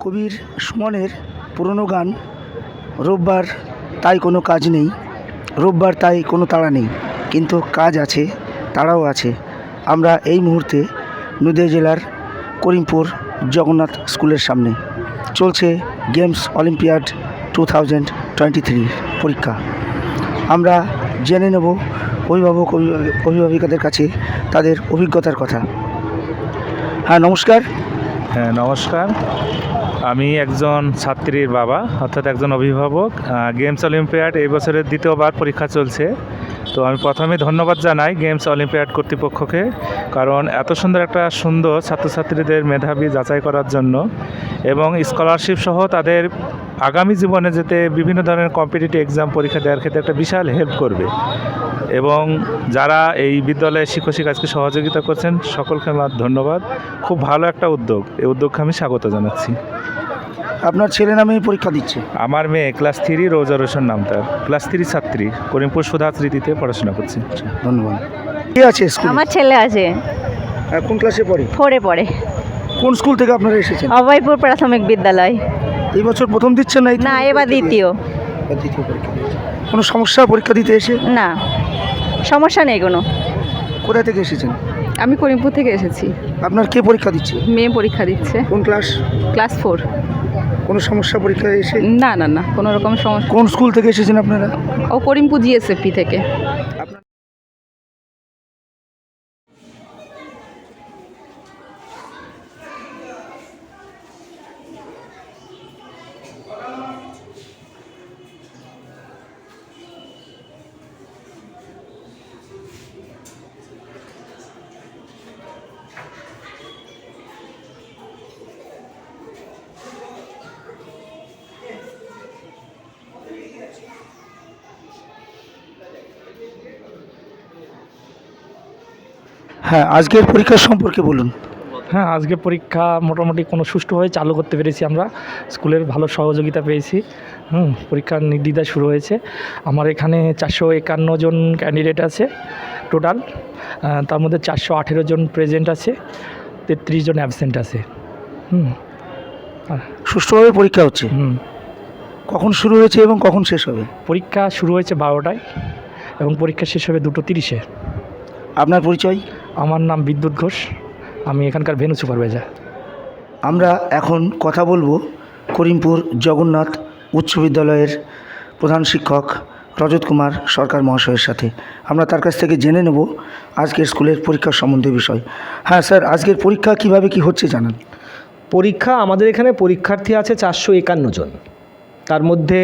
কবির সুমনের পুরনো গান, রোববার তাই কোনো কাজ নেই, রোববার তাই কোনো তাড়া নেই, কিন্তু কাজ আছে, তাড়াও আছে। আমরা এই মুহূর্তে নদীয়া জেলার করিমপুর জগন্নাথ স্কুলের সামনে। চলছে games olympiad two thousand twenty three পরীক্ষা। আমরা জেনে নেব অভিভাবক অভিভাবক- অভিভাবিকাদের কাছে তাদের অভিজ্ঞতার কথা। হ্যাঁ নমস্কার। নমস্কার। আমি একজন ছাত্রীর বাবা, অর্থাৎ একজন অভিভাবক। গেমস অলিম্পিয়াড এই বছরের দ্বিতীয়বার পরীক্ষা চলছে। তো আমি প্রথমে ধন্যবাদ জানাই গেমস অলিম্পিয়াড কর্তৃপক্ষকে, কারণ এত সুন্দর একটা সুন্দর ছাত্রছাত্রীদের মেধাবী যাচাই করার জন্য এবং স্কলারশিপ সহ তাদের আগামী জীবনে যেতে বিভিন্ন ধরনের কম্পিটিটিভ এক্সাম পরীক্ষা দেওয়ার ক্ষেত্রে একটা বিশাল হেল্প করবে। এবং যারা এই বিদ্যালয়ে শিক্ষক শিক্ষাজকে সহযোগিতা করছেন, সকলকে আমার ধন্যবাদ। খুব ভালো একটা উদ্যোগ। এই উদ্যোগকে আমি স্বাগত জানাচ্ছি। আপনার ছেলে নামে পরীক্ষা দিচ্ছে? আমার মেয়ে ক্লাস থ্রি রোজা রোশন নাম তার। ক্লাস থ্রি ছাত্রী করিমপুর সুধা স্মৃতিতে পড়াশোনা করছে। ধন্যবাদ। কে আছে স্কুল? আমার ছেলে আছে। কোন ক্লাসে পড়ে? ফোরে পড়ে। কোন স্কুল থেকে আপনারা এসেছেন? অভয়পুর প্রাথমিক বিদ্যালয়। এই বছর প্রথম দিচ্ছেন না না এবার দ্বিতীয়। দ্বিতীয় পরীক্ষা কোনো সমস্যা পরীক্ষা দিতে এসে? না সমস্যা নেই কোনো। কোথা থেকে এসেছেন? আমি করিমপুর থেকে এসেছি। আপনার কে পরীক্ষা দিচ্ছে? মেয়ে পরীক্ষা দিচ্ছে। কোন ক্লাস? Class four. কোনো সমস্যা পরীক্ষা এসে? না না না কোনো রকম সমস্যা কোন স্কুল থেকে এসেছেন আপনারা? ও করিমপুর জিএসএফপি থেকে। হ্যাঁ আজকের পরীক্ষার সম্পর্কে বলুন। হ্যাঁ আজকে পরীক্ষা মোটামুটি কোনো সুষ্ঠুভাবে চালু করতে পেরেছি আমরা। স্কুলের ভালো সহযোগিতা পেয়েছি। হুম পরীক্ষার নির্দ্বিধায় শুরু হয়েছে। আমার এখানে চারশো একান্ন জন ক্যান্ডিডেট আছে টোটাল তার মধ্যে চারশো আঠেরো জন প্রেজেন্ট আছে তেত্রিশ জন অ্যাবসেন্ট আছে। হুম সুষ্ঠুভাবে পরীক্ষা হচ্ছে? হুম। কখন শুরু হয়েছে এবং কখন শেষ হবে? পরীক্ষা শুরু হয়েছে বারোটায় এবং পরীক্ষা শেষ হবে দুটো তিরিশে। আপনার পরিচয়? আমার নাম বিদ্যুৎ ঘোষ আমি এখানকার ভেনু সুপারভাইজার। আমরা এখন কথা বলব করিমপুর জগন্নাথ উচ্চ বিদ্যালয়ের প্রধান শিক্ষক রজত কুমার সরকার মহাশয়ের সাথে। আমরা তার কাছ থেকে জেনে নেব আজকের স্কুলের পরীক্ষার সম্বন্ধে বিষয়। হ্যাঁ স্যার আজকের পরীক্ষা কীভাবে কি হচ্ছে জানান? পরীক্ষা আমাদের এখানে পরীক্ষার্থী আছে চারশো একান্ন জন। তার মধ্যে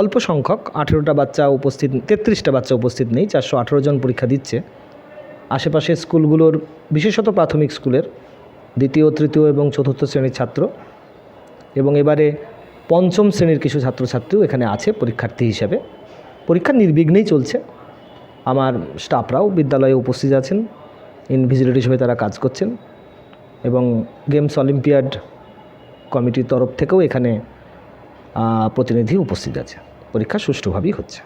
অল্প সংখ্যক আঠেরোটা বাচ্চা উপস্থিত তেত্রিশটা বাচ্চা উপস্থিত নেই চারশো আঠেরো জন পরীক্ষা দিচ্ছে। আশেপাশের স্কুলগুলোর, বিশেষত প্রাথমিক স্কুলের, দ্বিতীয়, তৃতীয় এবং চতুর্থ শ্রেণির ছাত্র এবং এবারে পঞ্চম শ্রেণির কিছু ছাত্রছাত্রীও এখানে আছে পরীক্ষার্থী হিসেবে। পরীক্ষা নির্বিঘ্নেই চলছে। আমার স্টাফরাও বিদ্যালয়ে উপস্থিত আছেন ইনভিজিলেটর হিসেবে তারা কাজ করছেন এবং গেমস অলিম্পিয়াড কমিটির তরফ থেকেও এখানে প্রতিনিধি উপস্থিত আছে। পরীক্ষা সুষ্ঠুভাবেই হচ্ছে।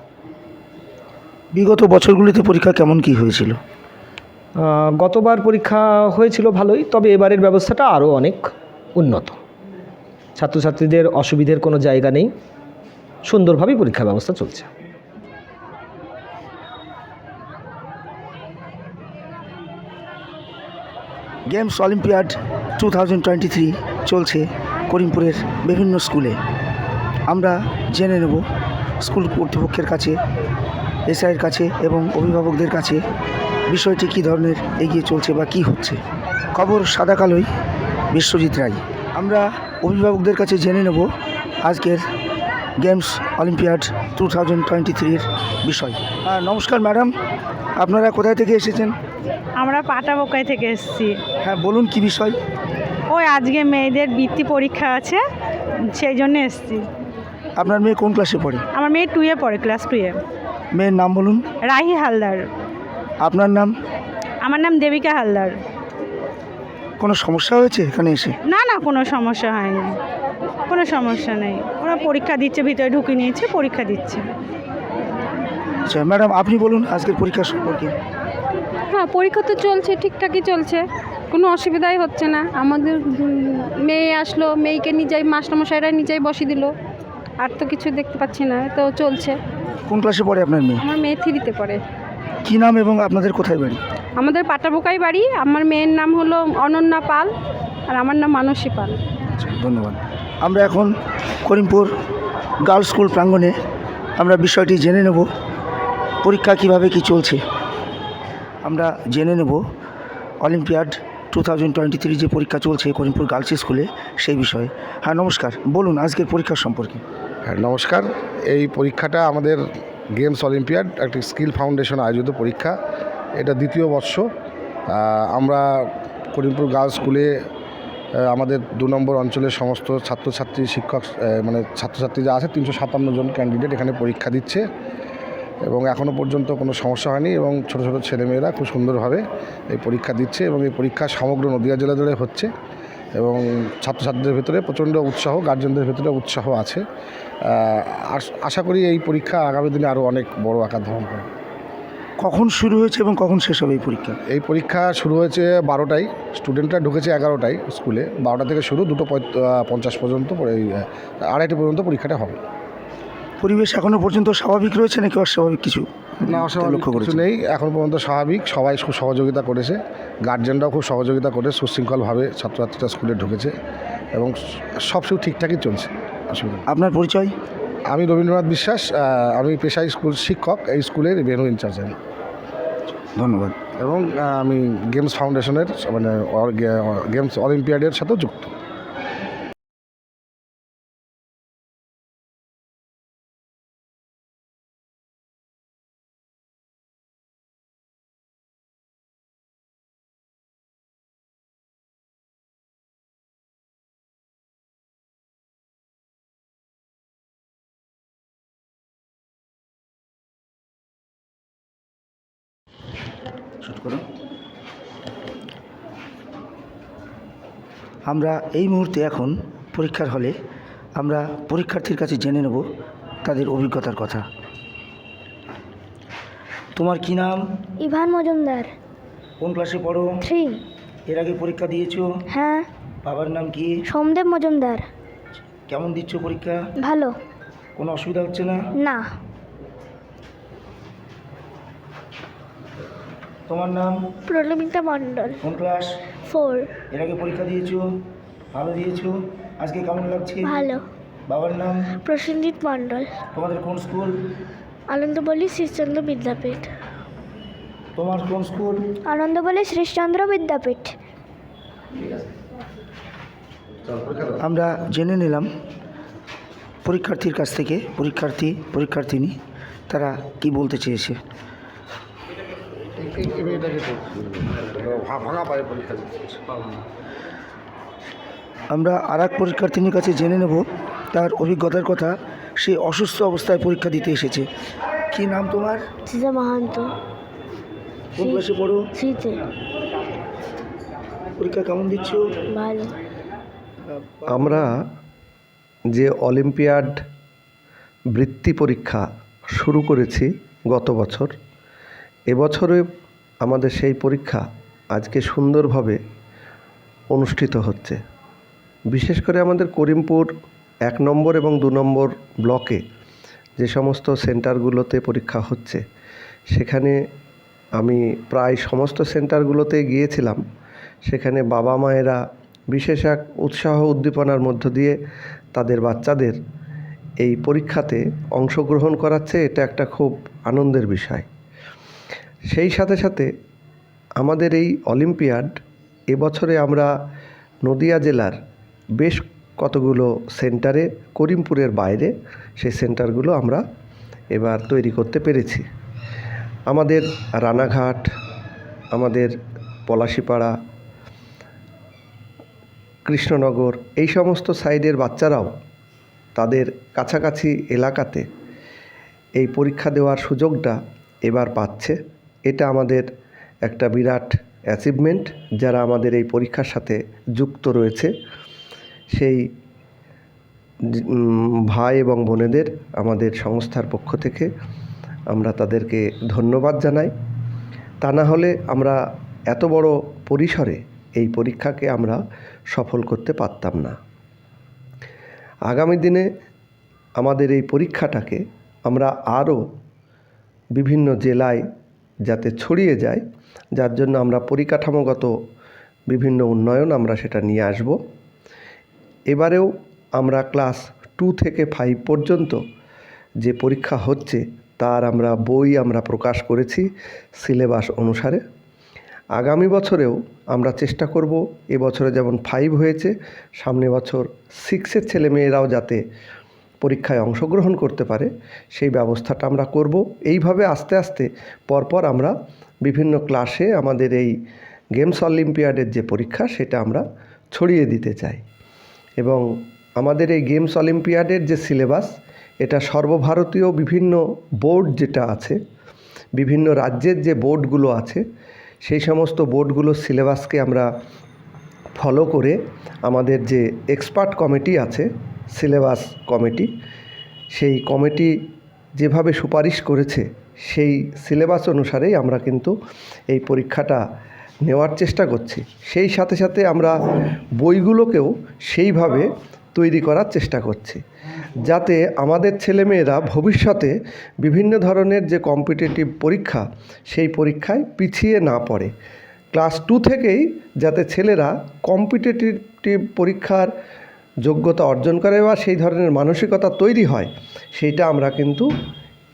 বিগত বছরগুলিতে পরীক্ষা কেমন কি হয়েছিল? গতবার পরীক্ষা হয়েছিল ভালোই, তবে এবারের ব্যবস্থাটা আরও অনেক উন্নত। ছাত্রছাত্রীদের অসুবিধের কোনো জায়গা নেই, সুন্দরভাবেই পরীক্ষা ব্যবস্থা চলছে। গেমস অলিম্পিয়াড টু চলছে করিমপুরের বিভিন্ন স্কুলে। আমরা জেনে নেব স্কুল কর্তৃপক্ষের কাছে, এসআইয়ের কাছে এবং অভিভাবকদের কাছে বিষয়টি কী ধরনের এগিয়ে চলছে বা কী হচ্ছে? খবর সাদা কালোই বিশ্বজিৎ রায়। আমরা অভিভাবকদের কাছে জেনে নেব আজকের games olympiad two thousand twenty থ্রির বিষয়। হ্যাঁ নমস্কার ম্যাডাম আপনারা কোথায় থেকে এসেছেন? আমরা পাটাবোকাই থেকে এসেছি। হ্যাঁ বলুন কী বিষয়? ওই আজকে মেয়েদের বৃত্তি পরীক্ষা আছে সেই জন্য এসেছি। আপনার মেয়ে কোন ক্লাসে পড়ে? আমার মেয়ে টুয়ে পড়ে ক্লাস টুয়ে মেয়ের নাম বলুন। রাহি হালদার। আপনার নাম? আমার নাম দেবিকা হালদার। কোনো সমস্যা হয়েছে এখানে এসে? না না কোনো সমস্যা হয়নি। কোনো সমস্যা নেই। ওরা পরীক্ষা দিচ্ছে ভিতরে ঢুকে নিয়েছে পরীক্ষা দিচ্ছে। আচ্ছা ম্যাডাম আপনি বলুন আজকের পরীক্ষা সম্পর্কে। হ্যাঁ পরীক্ষা তো চলছে ঠিকঠাকই চলছে। কোনো অসুবিধাই হচ্ছে না। আমাদের মেয়ে আসলো মেয়েকে নিজেই মাস্টারমশাইরা নিজেই বসিয়ে দিল। আর তো কিছু দেখতে পাচ্ছি না তো চলছে। কোন ক্লাসে পড়ে আপনার মেয়ে? আমার মেয়ে থ্রিতে পড়ে। কী নাম এবং আপনাদের কোথায় বাড়ি? আমাদের পাটাবোকাই বাড়ি। আমার মেয়ের নাম হলো অনন্যা পাল আর আমার নাম মানসী পাল। আচ্ছা ধন্যবাদ। আমরা এখন করিমপুর গার্লস স্কুল প্রাঙ্গণে আমরা বিষয়টি জেনে নেব পরীক্ষা কীভাবে কি চলছে। আমরা জেনে নেব olympiad two thousand twenty three যে পরীক্ষা চলছে করিমপুর গার্লস স্কুলে সেই বিষয়ে। হ্যাঁ নমস্কার। বলুন আজকের পরীক্ষার সম্পর্কে। হ্যাঁ নমস্কার। এই পরীক্ষাটা আমাদের গেমস অলিম্পিয়াড, একটি স্কিল ফাউন্ডেশন আয়োজিত পরীক্ষা। এটা দ্বিতীয় বর্ষ। আমরা করিমপুর গার্লস স্কুলে আমাদের দু নম্বর অঞ্চলের সমস্ত ছাত্রছাত্রী, শিক্ষক মানে ছাত্রছাত্রী যা আছে, তিনশো সাতান্ন জন ক্যান্ডিডেট এখানে পরীক্ষা দিচ্ছে। এবং এখনও পর্যন্ত কোনো সমস্যা হয়নি এবং ছোটো ছোটো ছেলেমেয়েরা খুব সুন্দরভাবে এই পরীক্ষা দিচ্ছে এবং এই পরীক্ষা সমগ্র নদীয়া জেলা জুড়ে হচ্ছে। এবং ছাত্রছাত্রীদের ভেতরে প্রচণ্ড উৎসাহ গার্জেনদের ভেতরে উৎসাহ আছে। আশা করি এই পরীক্ষা আগামী দিনে আরও অনেক বড় আকার ধারণ করে কখন শুরু হয়েছে এবং কখন শেষ হবে এই পরীক্ষা? এই পরীক্ষা শুরু হয়েছে বারোটায়। স্টুডেন্টরা ঢুকেছে এগারোটায় স্কুলে। বারোটা থেকে শুরু দুটো পঞ্চাশ পর্যন্ত আড়াইটা পর্যন্ত পরীক্ষাটা হবে। পরিবেশ এখনও পর্যন্ত স্বাভাবিক রয়েছে নাকি অস্বাভাবিক কিছু? না অস্বাভাবিক লক্ষ্য কিছু নেই এখন পর্যন্ত স্বাভাবিক সবাই খুব সহযোগিতা করেছে গার্জেনরাও খুব সহযোগিতা করে সুশৃঙ্খলভাবে ছাত্রছাত্রীরা স্কুলে ঢুকেছে এবং সব কিছু ঠিকঠাকই চলছে অসুবিধা আপনার পরিচয়? আমি রবীন্দ্রনাথ বিশ্বাস আমি পেশায় স্কুল শিক্ষক এই স্কুলের ভেনু ইনচার্জ আমি। ধন্যবাদ। এবং আমি গেমস ফাউন্ডেশনের মানে গেমস অলিম্পিয়াডের সাথেও যুক্ত। করুন আমরা এই মুহূর্তে এখন পরীক্ষার হলে আমরা পরীক্ষার্থীর কাছে জেনে নেব তাদের অভিজ্ঞতার কথা। তোমার কি নাম? ইভান মজুমদার। কোন ক্লাসে পড়ো? থ্রি। এর আগে পরীক্ষা দিয়েছ? হ্যাঁ। বাবার নাম কি? সোমদেব মজুমদার। কেমন দিচ্ছ পরীক্ষা? ভালো। কোনো অসুবিধা হচ্ছে না? না। তোমার নাম? প্রলমিতা মণ্ডল। কোন ক্লাস? ফোর এর আগে পরীক্ষা দিয়েছ? ভালো দিয়েছ? আজকে কেমন লাগছে? ভালো। বাবার নাম? প্রসেনজিৎ মণ্ডল। তোমাদের কোন স্কুল? আনন্দবল্লী শ্রীশচন্দ্র বিদ্যাপীঠ। তোমার কোন স্কুল? আনন্দবল্লী শ্রীশচন্দ্র বিদ্যাপীঠ। আমরা জেনে নিলাম পরীক্ষার্থীর কাছ থেকে পরীক্ষার্থী পরীক্ষার্থিনী তারা কি বলতে চেয়েছে। ভাঙা পায়ে পরীক্ষা দিচ্ছে আমরা আর এক পরীক্ষার্থিনীর কাছে জেনে নেব তার অভিজ্ঞতার কথা। সে অসুস্থ অবস্থায় পরীক্ষা দিতে এসেছে। কি নাম তোমার? মাহান্ত। কোন ক্লাসে পড়ো? থ্রিতে। পরীক্ষা কেমন দিচ্ছ? ভালো। আমরা যে অলিম্পিয়াড বৃত্তি পরীক্ষা শুরু করেছি গত বছর এবছরে আমাদের সেই পরীক্ষা আজকে সুন্দরভাবে অনুষ্ঠিত হচ্ছে। বিশেষ করে আমাদের করিমপুর এক নম্বর এবং দু নম্বর ব্লকে যে সমস্ত সেন্টারগুলোতে পরীক্ষা হচ্ছে, সেখানে আমি প্রায় সমস্ত সেন্টারগুলোতে গিয়েছিলাম। সেখানে বাবা মায়েরা বিশেষ এক উৎসাহ উদ্দীপনার মধ্য দিয়ে তাদের বাচ্চাদের এই পরীক্ষাতে অংশগ্রহণ করাচ্ছে, এটা একটা খুব আনন্দের বিষয়। সেই সাথে সাথে আমাদের এই অলিম্পিয়াড এবছরে আমরা নদিয়া জেলার বেশ কতগুলো সেন্টারে, করিমপুরের বাইরে সেই সেন্টারগুলো আমরা এবার তৈরি করতে পেরেছি। আমাদের রানাঘাট, আমাদের পলাশিপাড়া, কৃষ্ণনগর, এই সমস্ত সাইডের বাচ্চারাও তাদের কাছাকাছি এলাকাতে এই পরীক্ষা দেওয়ার সুযোগটা এবার পাচ্ছে। এটা আমাদের একটা বিরাট অ্যাচিভমেন্ট যারা আমাদের এই পরীক্ষার সাথে যুক্ত রয়েছে। সেই ভাই এবং বোনেদের আমাদের সংস্থার পক্ষ থেকে আমরা তাদেরকে ধন্যবাদ জানাই। তা না হলে আমরা এত বড় পরিসরে এই পরীক্ষাকে আমরা সফল করতে পারতাম না। আগামী দিনে আমাদের এই পরীক্ষাটাকে আমরা আরও বিভিন্ন জেলায় যাতে ছড়িয়ে যায়, যার জন্য আমরা পরিকাঠামোগত বিভিন্ন উন্নয়ন আমরা সেটা নিয়ে আসব। এবারেও আমরা ক্লাস টু থেকে ফাইভ পর্যন্ত যে পরীক্ষা হচ্ছে, তার আমরা বই আমরা প্রকাশ করেছি সিলেবাস অনুসারে। আগামী বছরেও আমরা চেষ্টা করব এবছরে যেমন ফাইভ হয়েছে, সামনে বছর সিক্সের ছেলেমেয়েরাও যাতে পরীক্ষায় অংশগ্রহণ করতে পারে, সেই ব্যবস্থাটা আমরা করব। এইভাবে আস্তে আস্তে পরপর আমরা বিভিন্ন ক্লাসে আমাদের এই গেমস অলিম্পিয়াডের যে পরীক্ষা, সেটা আমরা ছড়িয়ে দিতে চাই। এবং আমাদের এই গেমস অলিম্পিয়াডের যে সিলেবাস এটা সর্বভারতীয় বিভিন্ন বোর্ড যেটা আছে, বিভিন্ন রাজ্যের যে বোর্ডগুলো আছে, সেই সমস্ত বোর্ডগুলোর সিলেবাসকে আমরা ফলো করে আমাদের যে এক্সপার্ট কমিটি আছে সিলেবাস কমিটি, সেই কমিটি যেভাবে সুপারিশ করেছে, সেই সিলেবাস অনুসারেই আমরা কিন্তু এই পরীক্ষাটা নেওয়ার চেষ্টা করছি। সেই সাথে সাথে আমরা বইগুলোকেও সেইভাবে তৈরি করার চেষ্টা করছি। যাতে আমাদের ছেলেমেয়েরা ভবিষ্যতে বিভিন্ন ধরনের যে কম্পিটিটিভ পরীক্ষা, সেই পরীক্ষায় পিছিয়ে না পড়ে। ক্লাস টু থেকেই যাতে ছেলেরা কম্পিটিটিভ পরীক্ষার যোগ্যতা অর্জন করে বা সেই ধরনের মানসিকতা তৈরি হয় সেইটা আমরা কিন্তু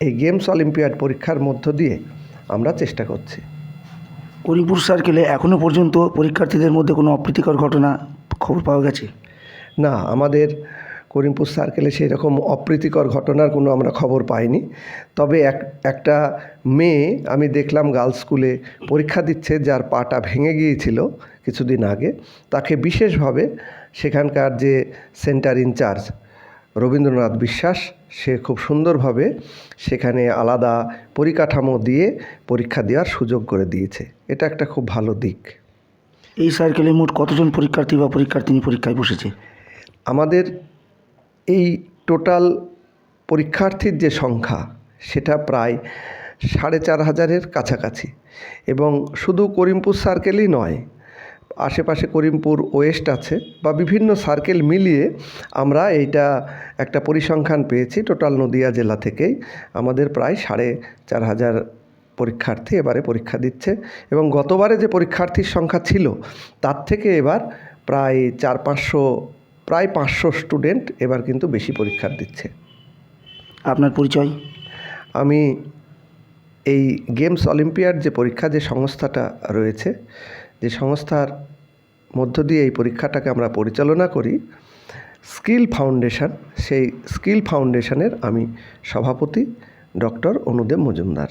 এই গেমস অলিম্পিয়াড পরীক্ষার মধ্য দিয়ে আমরা চেষ্টা করছি। করিমপুর সার্কেলে এখনও পর্যন্ত পরীক্ষার্থীদের মধ্যে কোনো অপ্রীতিকর ঘটনা খবর পাওয়া গেছে? না আমাদের করিমপুর সার্কেলে সেই রকম অপ্রীতিকর ঘটনার কোনো আমরা খবর পাইনি। তবে এক একটা মেয়ে আমি দেখলাম গার্লস স্কুলে পরীক্ষা দিচ্ছে যার পাটা ভেঙে গিয়েছিল। কিছুদিন আগে তাকে বিশেষভাবে সেখানকার যে সেন্টার ইনচার্জ রবীন্দ্রনাথ বিশ্বাস সে খুব সুন্দরভাবে সেখানে আলাদা পরিকাঠামো দিয়ে পরীক্ষা দেওয়ার সুযোগ করে দিয়েছে। এটা একটা খুব ভালো দিক। এই সার্কেলে মোট কতজন পরীক্ষার্থী বা পরীক্ষার্থিনী পরীক্ষায় বসেছে? আমাদের এই টোটাল পরীক্ষার্থীর যে সংখ্যা সেটা প্রায় সাড়ে চার হাজারের কাছাকাছি। এবং শুধু করিমপুর সার্কেলই নয় আশেপাশে করিমপুর ওয়েস্ট আছে বা বিভিন্ন সার্কেল মিলিয়ে আমরা এইটা একটা পরিসংখ্যান পেয়েছি টোটাল নদিয়া জেলা থেকেই। আমাদের প্রায় সাড়ে চার হাজার পরীক্ষার্থী এবারে পরীক্ষা দিচ্ছে এবং গতবারে যে পরীক্ষার্থীর সংখ্যা ছিল তার থেকে এবার প্রায় চার পাঁচশো প্রায় পাঁচশো স্টুডেন্ট এবার কিন্তু বেশি পরীক্ষা দিচ্ছে। আপনার পরিচয়? আমি এই গেমস অলিম্পিয়াড যে পরীক্ষা যে সংস্থাটা রয়েছে যে সংস্থার মধ্য দিয়ে এই পরীক্ষাটাকে আমরা পরিচালনা করি। স্কিল ফাউন্ডেশন, সেই স্কিল ফাউন্ডেশনের আমি সভাপতি ডক্টর অনুদেব মজুমদার।